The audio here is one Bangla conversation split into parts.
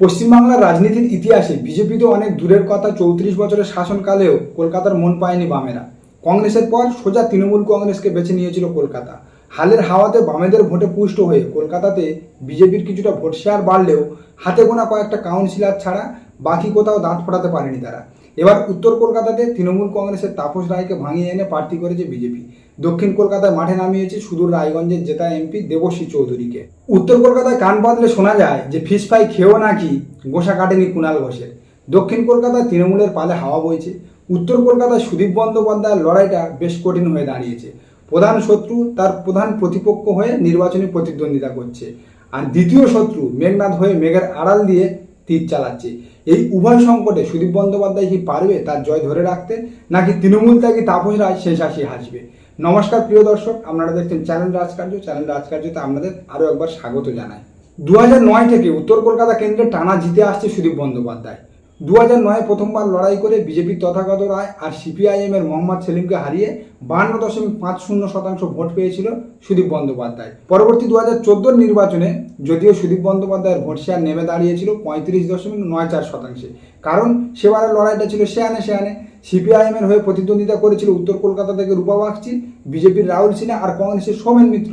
পশ্চিমবাংলার রাজনীতির ইতিহাসে বিজেপি তো অনেক দূরের কথা, চৌত্রিশ বছরের শাসনকালেও কলকাতার মন পায়নি বামেরা। কংগ্রেসের পর সোজা তৃণমূল কংগ্রেসকে বেছে নিয়েছিল কলকাতা। হালের হাওয়াতে বামেদের ভোটে পুষ্ট হয়ে কলকাতাতে বিজেপির কিছুটা ভোট শেয়ার বাড়লেও হাতে গোনা কয়েকটা কাউন্সিলর ছাড়া বাকি কোথাও দাঁত ফোটাতে পারেনি তারা। এবার উত্তর কলকাতাতে তৃণমূল কংগ্রেসের তাপস রায়কে ভাঙিয়ে এনে প্রার্থী করেছে বিজেপি। দক্ষিণ কলকাতায় মাঠে নামিয়েছে সুদূর রায়গঞ্জের জেতা এমপি দেবশ্রী চৌধুরীকে। উত্তর কলকাতায় কান বাঁধলে শোনা যায় যে ফিস ফ্রাই খেয়েও নাকি গোসা কাটেনি কুণাল ঘোষের। দক্ষিণ কলকাতায় তৃণমূলের পালে হাওয়া বইছে। উত্তর কলকাতায় সুদীপ বন্দ্যোপাধ্যায়ের লড়াইটা বেশ কঠিন হয়ে দাঁড়িয়েছে। প্রধান শত্রু তার প্রধান প্রতিপক্ষ হয়ে নির্বাচনী প্রতিদ্বন্দ্বিতা করছে। আর দ্বিতীয় শত্রু মেঘনাথ হয়ে মেঘের আড়াল দিয়ে তীর চালাচ্ছে। এই উভয় সংকটে সুদীপ বন্দ্যোপাধ্যায় কি পারবে তার জয় ধরে রাখতে? নাকি তৃণমূল ত্যাগী তাপস রায় শেষ হাসি হাসবে? নমস্কার, প্রিয় দর্শক, আপনারা দেখছেন চ্যানেল রাজকার্য। চ্যানেল রাজকার্যতে আপনাদের আরও একবার স্বাগত জানাই। দু নয় থেকে উত্তর কলকাতা কেন্দ্রে টানা জিতে আসছে সুদীপ বন্দ্যোপাধ্যায়। দু নয় প্রথমবার লড়াই করে বিজেপির তথাগত রায় আর সিপিআইএমের মোহাম্মদ সেলিমকে হারিয়ে বাহান্ন দশমিক পাঁচ শূন্য শতাংশ ভোট পেয়েছিল সুদীপ বন্দ্যোপাধ্যায়। পরবর্তী দু হাজার চোদ্দোর নির্বাচনে যদিও সুদীপ বন্দ্যোপাধ্যায়ের ভোট শেয়ার নেমে দাঁড়িয়েছিল পঁয়ত্রিশ দশমিক নয় চার শতাংশে, কারণ সেবারের লড়াইটা ছিল শেয়ানে শেয়ানে সিপিআইএম এর হয়ে প্রতিদ্বন্দ্বিতা করেছিল উত্তর কলকাতা থেকে রূপা বাগচি, বিজেপির রাহুল সিনহা আর কংগ্রেসের সোমেন মিত্র।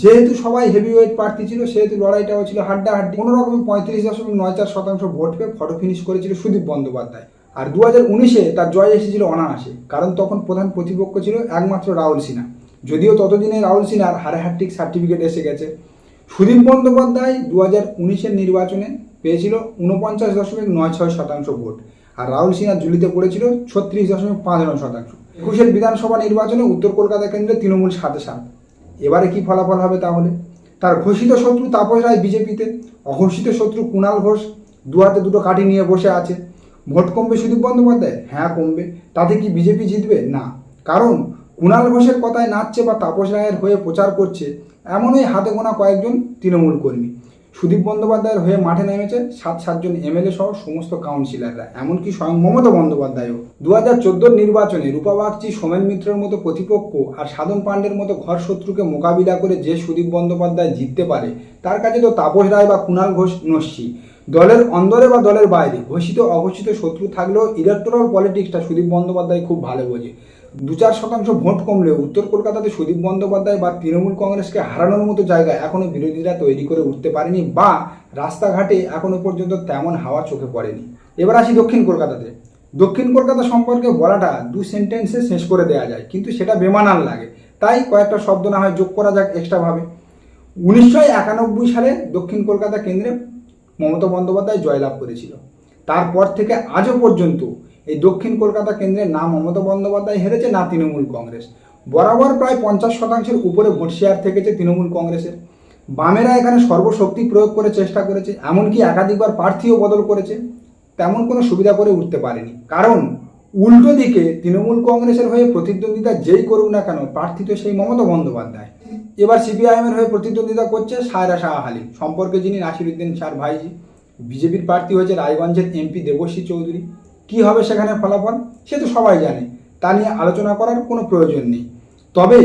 যেহেতু সবাই হেভিওয়েট প্রার্থী ছিল, সেহেতু লড়াইটাও ছিল হাড্ডাহাড্ডি। কোনো রকম পঁয়ত্রিশ দশমিক নয় চার শতাংশ ভোট পেয়ে ফটো ফিনিশ করেছিল সুদীপ বন্দ্যোপাধ্যায়। আর দু হাজার উনিশে তার জয় এসেছিল অনায়াসে, কারণ তখন প্রধান প্রতিপক্ষ ছিল একমাত্র রাহুল সিনহা। যদিও ততদিনে রাহুল সিনহার হারে হ্যাট্রিক সার্টিফিকেট এসে গেছে। সুদীপ বন্দ্যোপাধ্যায় দু হাজার উনিশের নির্বাচনে পেয়েছিল উনপঞ্চাশ দশমিক নয় ছয় শতাংশ ভোট। আর রাহুল সিনহা ঝুলিতে পড়েছিল ছত্রিশ দশমিক পাঁচ নয় শতাংশ। একুশের বিধানসভা নির্বাচনে উত্তর কলকাতা কেন্দ্রে তৃণমূল সাথে সাত। এবারে কি ফলাফল হবে তাহলে? তার ঘোষিত শত্রু তাপস রায় বিজেপিতে, অঘোষিত শত্রু কুণাল ঘোষ দু হাতে দুটো কাঠি নিয়ে বসে আছে। ভোট কমবে সুদীপ বন্দ্যোপাধ্যায়? হ্যাঁ কমবে। তাতে কি বিজেপি জিতবে? না। কারণ কুণাল ঘোষের কথায় নাচছে বা তাপস রায়ের হয়ে প্রচার করছে এমনই হাতে গোনা কয়েকজন তৃণমূল কর্মী। সুদীপ বন্দ্যোপাধ্যায়ের হয়ে মাঠে নেমেছে সাত সাতজন এমএলএ সহ সমস্ত কাউন্সিলররা, এমনকি স্বয়ং মমতা বন্দ্যোপাধ্যায়ও। দু হাজার চোদ্দোর নির্বাচনে রূপা বাগচি, সোমেন মিত্রের মতো প্রতিপক্ষ আর সাধন পাণ্ডের মতো ঘর শত্রুকে মোকাবিলা করে যে সুদীপ বন্দ্যোপাধ্যায় জিততে পারে, তার কাছে তো তাপস রায় বা কুণাল ঘোষ নস্যি। দলের অন্দরে বা দলের বাইরে, ঘোষিত অঘোষিত শত্রু থাকলেও ইলেকটোরাল পলিটিক্সটা সুদীপ বন্দ্যোপাধ্যায় খুব ভালো বোঝে। দু চার শতাংশ ভোট কমলেও উত্তর কলকাতাতে সুদীপ বন্দ্যোপাধ্যায় বা তৃণমূল কংগ্রেসকে হারানোর মতো জায়গা এখনও বিরোধীরা তৈরি করে উঠতে পারেনি বা রাস্তাঘাটে এখনও পর্যন্ত তেমন হাওয়া চোখে পড়েনি। এবার আসি দক্ষিণ কলকাতাতে। দক্ষিণ কলকাতা সম্পর্কে বলাটা দু সেন্টেন্সে শেষ করে দেওয়া যায়, কিন্তু সেটা বেমানান লাগে। তাই কয়েকটা শব্দ না হয় যোগ করা যাক এক্সট্রাভাবে উনিশশো একানব্বই সালে দক্ষিণ কলকাতা কেন্দ্রে মমতা বন্দ্যোপাধ্যায় জয়লাভ করেছিল। তারপর থেকে আজও পর্যন্ত এই দক্ষিণ কলকাতা কেন্দ্রে না মমতা বন্দ্যোপাধ্যায় হেরেছে, না তৃণমূল কংগ্রেস। বরাবর প্রায় পঞ্চাশ শতাংশের উপরে ভোট শেয়ার থেকেছে তৃণমূল কংগ্রেসের। বামেরা এখানে সর্বশক্তি প্রয়োগ করে চেষ্টা করেছে, এমনকি একাধিকবার প্রার্থীও বদল করেছে। তেমন কোনো সুবিধা করে উঠতে পারেনি। কারণ উল্টো দিকে তৃণমূল কংগ্রেসের হয়ে প্রতিদ্বন্দ্বিতা যেই করুক না কেন, প্রার্থী তো সেই মমতা বন্দ্যোপাধ্যায়। এবার সিপিআইএমের হয়ে প্রতিদ্বন্দ্বিতা করছে সায়রা শাহ হালিম সম্পর্কে যিনি নাসিরুদ্দিন শাহ ভাইজি, বিজেপির প্রার্থী হয়েছে রায়গঞ্জের এমপি দেবশ্রী চৌধুরী। কি হবে সেখানে ফলাফল, সে তো সবাই জানে। তা নিয়ে আলোচনা করার কোনো প্রয়োজন নেই। তবে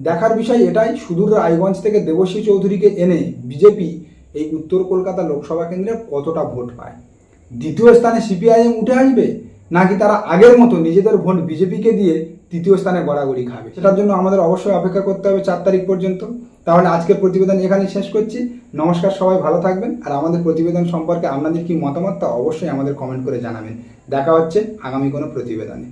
দেখার বিষয় এটাই, সুদূর রায়গঞ্জ থেকে দেবশ্রী চৌধুরীকে এনে বিজেপি এই উত্তর কলকাতা লোকসভা কেন্দ্রে কতটা ভোট পায়? দ্বিতীয় স্থানে সিপিআইএম উঠে আসবে? নাকি তারা আগের মতো নিজেদের ভোট বিজেপিকে দিয়ে তৃতীয় স্থানে গড়াগড়ি খাবে? সেটার জন্য আমাদের অবশ্যই অপেক্ষা করতে হবে চার তারিখ পর্যন্ত। তাহলে আজকের প্রতিবেদন এখানেই শেষ করছি। নমস্কার সবাই, ভালো থাকবেন। আর আমাদের প্রতিবেদন সম্পর্কে আপনাদের কি মতামত তা অবশ্যই আমাদের কমেন্ট করে জানাবেন। দেখা হচ্ছে আগামী কোনো প্রতিবেদনে।